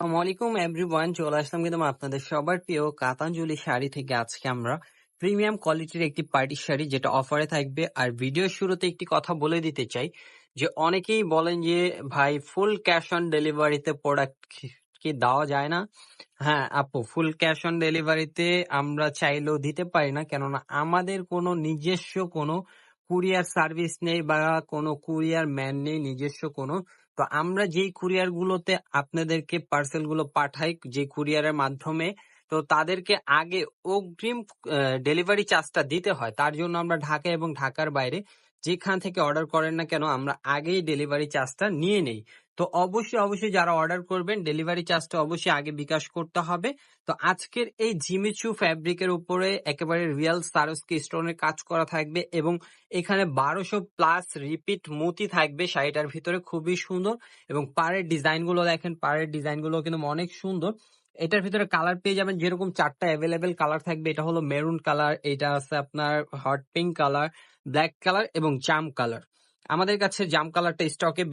আসসালামু আলাইকুম এভরিওয়ান চলে আসলাম কিন্তু আপনাদের সবার প্রিয় কাতাঞ্জলি শাড়ি থেকে আজকে আমরা প্রিমিয়াম কোয়ালিটির একটি পার্টি শাড়ি যেটা অফারে থাকবে। আর ভিডিওর শুরুতে একটি কথা বলে দিতে চাই যে অনেকেই বলেন যে, ভাই ফুল ক্যাশ অন ডেলিভারিতে প্রোডাক্ট কি দেওয়া যায় না? হ্যাঁ আপু ফুল ক্যাশ অন ডেলিভারিতে আমরা চাইলেও দিতে পারি না। কেননা আমাদের কোনো নিজস্ব কোনো কুরিয়ার সার্ভিস নেই বা কোনো কুরিয়ার ম্যান নেই, নিজস্ব কোনো। তো আমরা যেই কুরিয়ার গুলোতে আপনাদেরকে পার্সেলগুলো পাঠাই যে কুরিয়ারের মাধ্যমে, তো তাদেরকে আগে অগ্রিম ডেলিভারি চার্জটা দিতে হয়। তার জন্য আমরা ঢাকা এবং ঢাকার বাইরে যেখান থেকে অর্ডার করেন না কেন, আমরা আগেই ডেলিভারি চার্জটা নিয়ে নেই। তো অবশ্যই অবশ্যই যারা অর্ডার করবেন, ডেলিভারি চার্জটা অবশ্যই আগে বিকাশ করতে হবে। তো আজকের এই জিমিচু ফ্যাব্রিকের উপরে একেবারে রিয়েল সারস্কি স্টোনের কাজ করা থাকবে এবং এখানে বারোশো প্লাস রিপিট মতি থাকবে শাড়িটার ভিতরে, খুবই সুন্দর। এবং পাড়ের ডিজাইনগুলো দেখেন, পাড়ের ডিজাইনগুলো কিন্তু অনেক সুন্দর। এটার ভিতরে কালার পেয়ে যাবেন যেরকম চারটা অ্যাভেলেবেল কালার থাকবে। এটা হলো মেরুন কালার, এটা আছে আপনার hot pink colour, black colour এবং জাম কালার। আমাদের কাছে জাম কালারটা স্টকে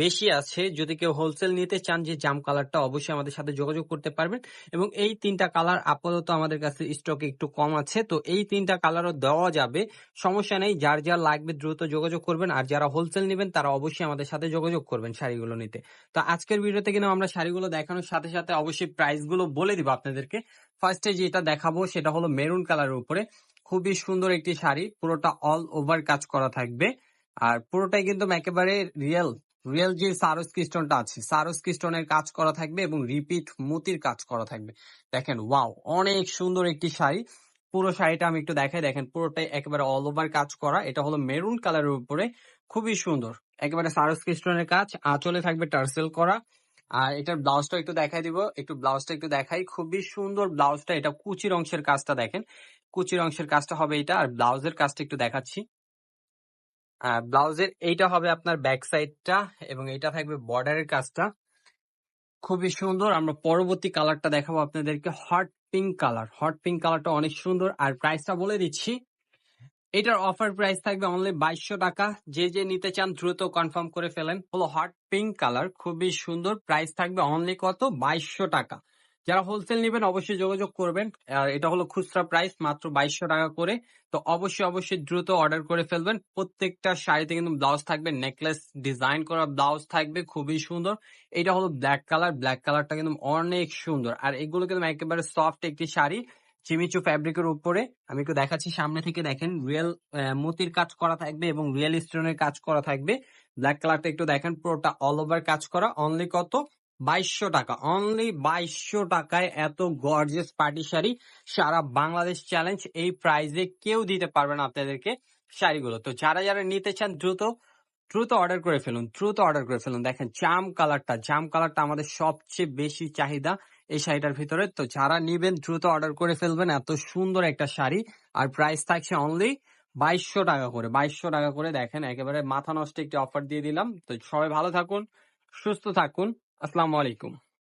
বেশি আছে। যদি কেউ হোলসেল নিতে চান যে জাম কালারটা, অবশ্যই আমাদের সাথে যোগাযোগ করতে পারবেন। এবং এই তিনটা কালার আপাতত আমাদের কাছে স্টকে একটু কম আছে। তো এই তিনটা কালারও দেওয়া যাবে। সমস্যা নেই, যার যা লাগবে দ্রুত যোগাযোগ করবেন। আর যারা হোলসেল নেবেন, তারা অবশ্যই আমাদের সাথে যোগাযোগ করবেন শাড়িগুলো নিতে। তো আজকের ভিডিওতে কিন্তু আমরা শাড়িগুলো দেখানোর সাথে সাথে অবশ্যই প্রাইসগুলো বলে দিব আপনাদেরকে। ফার্স্টে যেটা দেখাবো, সেটা হলো মেরুন কালারের উপরে। খুবই সুন্দর একটি শাড়ি, পুরোটা অল ওভার কাজ করা থাকবে। আর পুরোটাই কিন্তু একেবারে রিয়েল রিয়েল যে সারস্কি স্টোনটা আছে সারস স্টোনের কাজ করা থাকবে এবং রিপিট মতির কাজ করা থাকবে। দেখেন ওয়াও অনেক সুন্দর একটি শাড়ি। পুরো শাড়িটা আমি একটু দেখাই। দেখেন, পুরোটাই একেবারে অল ওভার কাজ করা। এটা হলো মেরুন কালারের উপরে। খুবই সুন্দর। একেবারে সারস্কি স্টোনের কাজ। আঁচলে থাকবে টার্সেল করা। আর এটার ব্লাউজটা একটু দেখাই দিব। একটু ব্লাউজটা একটু দেখাই। খুবই সুন্দর ব্লাউজটা এটা কুচির অংশের কাজটা দেখেন। কুচির অংশের কাজটা হবে এটা। আর ব্লাউজের কাজটা একটু দেখাচ্ছি। ব্লাউজের এইটা হবে আপনার ব্যাক সাইডটা এবং এটা থাকবে বর্ডারের কাজটা। খুবই সুন্দর। আমরা পরবর্তী কালারটা দেখাবো আপনাদেরকে। Hot pink colour hot pink কালারটা অনেক সুন্দর। আর প্রাইসটা বলে দিচ্ছি। এটার অফার প্রাইস থাকবে অনলি বাইশশো টাকা। যে যে নিতে চান দ্রুত কনফার্ম করে ফেলেন। হলো হট পিঙ্ক কালার খুবই সুন্দর। প্রাইস থাকবে অনলি কত? বাইশশো টাকা। যারা হোলসেল নেবেন অবশ্যই যোগাযোগ করবেন। আর এটা হলো খুচরা প্রাইস মাত্র বাইশশো টাকা করে। তো অবশ্যই অবশ্যই দ্রুত অর্ডার করে ফেলবেন। প্রত্যেকটা শাড়িতে কিন্তু ব্লাউজ থাকবে নেকলেস ডিজাইন করা ব্লাউজ থাকবে, খুবই সুন্দর। এটা হলো ব্ল্যাক কালার ব্ল্যাক কালারটা কিন্তু অনেক সুন্দর। আর এগুলো কিন্তু একেবারে সফট একটি শাড়ি, চিমিচু ফ্যাব্রিকের উপরে। আমি একটু দেখাচ্ছি, সামনে থেকে দেখেন রিয়েল মতির কাজ করা থাকবে এবং রিয়েল স্টোনের কাজ করা থাকবে। ব্ল্যাক কালারটা একটু দেখেন, পুরোটা অল ওভার কাজ করা। অনলি কত? বাইশশো টাকা। অনলি বাইশশো টাকায় এত গর্জেস পার্টি শাড়ি সারা বাংলাদেশ চ্যালেঞ্জ এই প্রাইজে কেউ দিতে পারবে না আপনাদেরকে শাড়িগুলো। তো যারা যারা নিতে চান দ্রুত দ্রুত অর্ডার করে ফেলুন, দ্রুত অর্ডার করে ফেলুন। দেখেন জাম কালারটা জাম কালারটা আমাদের সবচেয়ে বেশি চাহিদা এই শাড়িটার ভিতরে। তো যারা নিবেন, দ্রুত অর্ডার করে ফেলবেন। এত সুন্দর একটা শাড়ি। আর প্রাইস থাকছে অনলি বাইশশো টাকা করে। বাইশশো টাকা করে দেখেন, একেবারে মাথা নষ্ট একটি অফার দিয়ে দিলাম। তো সবাই ভালো থাকুন, সুস্থ থাকুন। আসসালামু আলাইকুম।